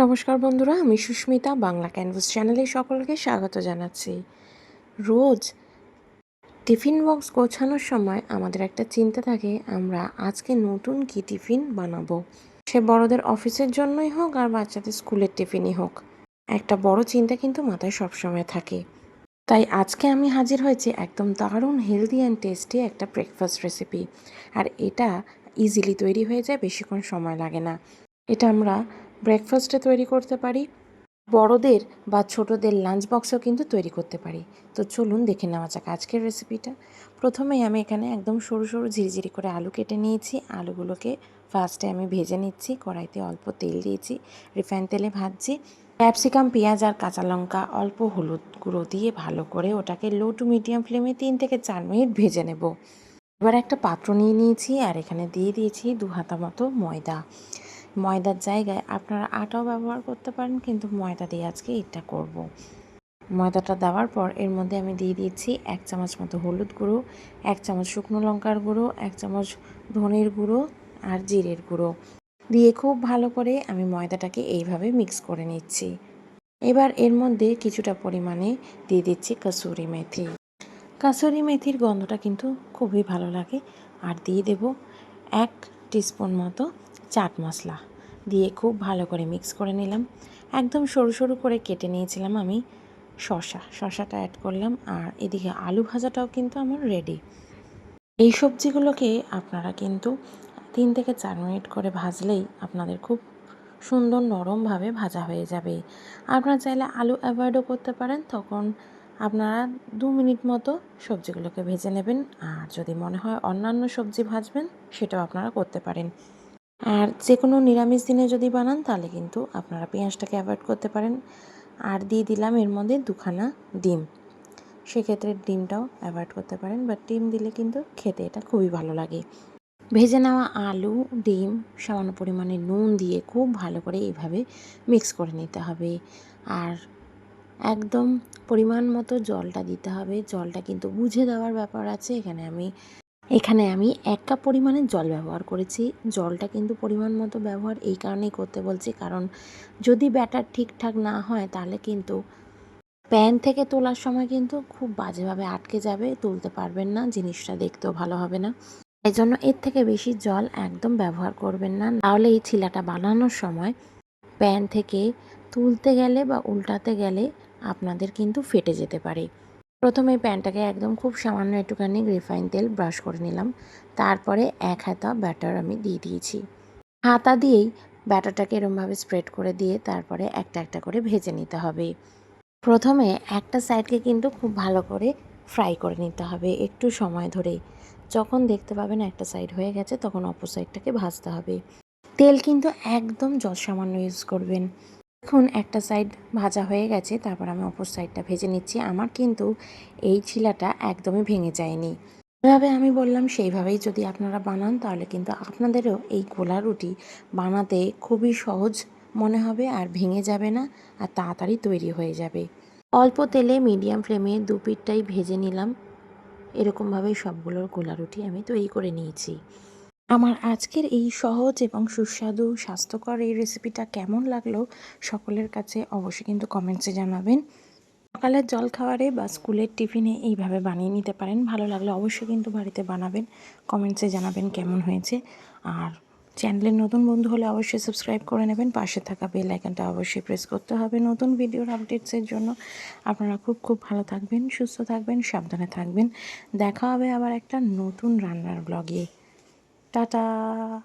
নমস্কার বন্ধুরা, আমি সুস্মিতা, বাংলা ক্যানভাস চ্যানেলে সকলকে স্বাগত জানাচ্ছি। রোজ টিফিন বক্স গোছানোর সময় আমাদের একটা চিন্তা থাকে, আমরা আজকে নতুন কি টিফিন বানাবো? সে বড়দের অফিসের জন্যই হোক আর বাচ্চাদের স্কুলের টিফিনই হোক। একটা বড় চিন্তা কিন্তু মাথায় সবসময় থাকে। তাই আজকে আমি হাজির হয়েছি একদম দারুণ হেলদি অ্যান্ড টেস্টি একটা ব্রেকফাস্ট রেসিপি আর এটা ইজিলি তৈরি হয়ে যায়, বেশিক্ষণ সময় লাগে না। এটা আমরা ব্রেকফাস্টে তৈরি করতে পারি, বড়দের বা ছোটদের লাঞ্চ বক্সও কিন্তু তৈরি করতে পারি। তো চলুন দেখে নেওয়া যাক আজকের রেসিপিটা প্রথমেই আমি এখানে একদম সরু সরু ঝিরিঝিরি করে আলু কেটে নিয়েছি। আলুগুলোকে ফার্স্টে আমি ভেজে নিচ্ছি, কড়াইতে অল্প তেল দিয়েছি রিফাইন তেলে ভাজছি। ক্যাপসিকাম পেঁয়াজ আর কাঁচা লঙ্কা, অল্প হলুদ গুঁড়ো দিয়ে ভালো করে ওটাকে লো টু মিডিয়াম ফ্লেমে তিন থেকে চার মিনিট ভেজে নেব। এবার একটা পাত্র নিয়ে নিয়েছি আর এখানে দিয়ে দিয়েছি দু হাতা মতো ময়দা। ময়দার জায়গায় আপনারা আটাও ব্যবহার করতে পারেন, কিন্তু ময়দা দিয়ে আজকে এটা করব। ময়দাটা দেওয়ার পর এর মধ্যে আমি দিয়ে দিয়েছি এক চামচ মতো হলুদ গুঁড়ো, এক চামচ শুকনো লঙ্কার গুঁড়ো, এক চামচ ধনের গুঁড়ো আর জিরের গুঁড়ো। দিয়ে খুব ভালো করে আমি ময়দাটাকে এইভাবে মিক্স করে নিচ্ছি। এবার এর মধ্যে কিছুটা পরিমাণে দিয়ে দিচ্ছি কসুরি মেথি। কাসুরি মেথির গন্ধটা কিন্তু খুবই ভালো লাগে। আর দিয়ে দেব এক টিস্পুন মতো চাট মশলা দিয়ে খুব ভালো করে মিক্স করে নিলাম। একদম সরু সরু করে কেটে নিয়েছিলাম আমি শশা শশাটা অ্যাড করলাম আর এদিকে আলু ভাজাটাও কিন্তু আমার রেডি এই সবজিগুলোকে আপনারা কিন্তু তিন থেকে চার মিনিট করে ভাজলেই আপনাদের খুব সুন্দর নরমভাবে ভাজা হয়ে যাবে। আপনারা চাইলে আলু অ্যাভয়েডও করতে পারেন। তখন আপনারা দু মিনিট মতো সবজিগুলোকে ভেজে নেবেন। আর যদি মনে হয় অন্যান্য সবজি ভাজবেন, সেটাও আপনারা করতে পারেন। আর যে কোনো নিরামিষ দিনে যদি বানান, তাহলে কিন্তু আপনারা পেঁয়াজটাকে অ্যাভয়েড করতে পারেন। আর দিয়ে দিলাম এর মধ্যে দুখানা ডিম। সেক্ষেত্রে ডিমটাও অ্যাভয়েড করতে পারেন বাট ডিম দিলে কিন্তু খেতে এটা খুবই ভালো লাগে। ভেজে নেওয়া আলু, ডিম, সামান্য পরিমাণে নুন দিয়ে খুব ভালো করে এইভাবে মিক্স করে নিতে হবে। আর একদম পরিমাণ মতো জলটা দিতে হবে। জলটা কিন্তু বুঝে দেওয়ার ব্যাপার আছে। এখানে আমি এখানে আমি এক কাপ পরিমাণে জল ব্যবহার করেছি। জলটা কিন্তু পরিমাণ মতো ব্যবহার এই কারণেই করতে বলছি, কারণ যদি ব্যাটার ঠিকঠাক না হয় তাহলে কিন্তু প্যান থেকে তোলার সময় কিন্তু খুব বাজেভাবে আটকে যাবে, তুলতে পারবেন না, জিনিসটা দেখতেও ভালো হবে না। এই জন্য এর থেকে বেশি জল একদম ব্যবহার করবেন না। তাহলে এই ছিলাটা বানানোর সময় প্যান থেকে তুলতে গেলে বা উল্টাতে গেলে আপনাদের কিন্তু ফেটে যেতে পারে। প্রথমে প্যানটাকে একদম খুব সামান্য একটুখানি রিফাইন তেল ব্রাশ করে নিলাম। তারপরে এক হাতা ব্যাটার আমি দিয়ে দিয়েছি। হাতা দিয়েই ব্যাটারটাকে এরমভাবে স্প্রেড করে দিয়ে তারপরে একটা একটা করে ভেজে নিতে হবে। প্রথমে একটা সাইডকে কিন্তু খুব ভালো করে ফ্রাই করে নিতে হবে একটু সময় ধরে যখন দেখতে পাবেন একটা সাইড হয়ে গেছে, তখন অপর সাইডটাকে ভাজতে হবে। তেল কিন্তু একদম যত সামান্য ইউজ করবেন। এখন একটা সাইড ভাজা হয়ে গেছে, তারপর আমি অপর সাইডটা ভেজে নিচ্ছি। আমার কিন্তু এই ছিলাটা একদমই ভেঙে যায়নি। যেভাবে আমি বললাম, সেইভাবেই যদি আপনারা বানান, তাহলে কিন্তু আপনাদেরও এই গোলা রুটি বানাতে খুবই সহজ মনে হবে আর ভেঙে যাবে না আর তাড়াতাড়ি তৈরি হয়ে যাবে। অল্প তেলে মিডিয়াম ফ্লেমে দু পিঠটাই ভেজে নিলাম। এরকমভাবেই সবগুলোর গোলা রুটি আমি তৈরি করে নিয়েছি। আমার আজকের এই সহজ এবং সুস্বাদু, স্বাস্থ্যকর এই রেসিপিটা কেমন লাগল সকলের কাছে অবশ্যই কিন্তু কমেন্টসে জানাবেন। সকালের জল খাবারে বা স্কুলের টিফিনে এইভাবে বানিয়ে নিতে পারেন, ভালো লাগলে অবশ্যই কিন্তু বাড়িতে বানাবেন কমেন্টসে জানাবেন কেমন হয়েছে। আর চ্যানেলের নতুন বন্ধু হলে অবশ্যই সাবস্ক্রাইব করে নেবেন, পাশে থাকা বেল আইকনটা অবশ্যই প্রেস করতে হবে নতুন ভিডিওর আপডেটসের জন্য। আপনারা খুব খুব ভালো থাকবেন, সুস্থ থাকবেন, সাবধানে থাকবেন। দেখা হবে আবার একটা নতুন রান্নার ব্লগে 哒哒。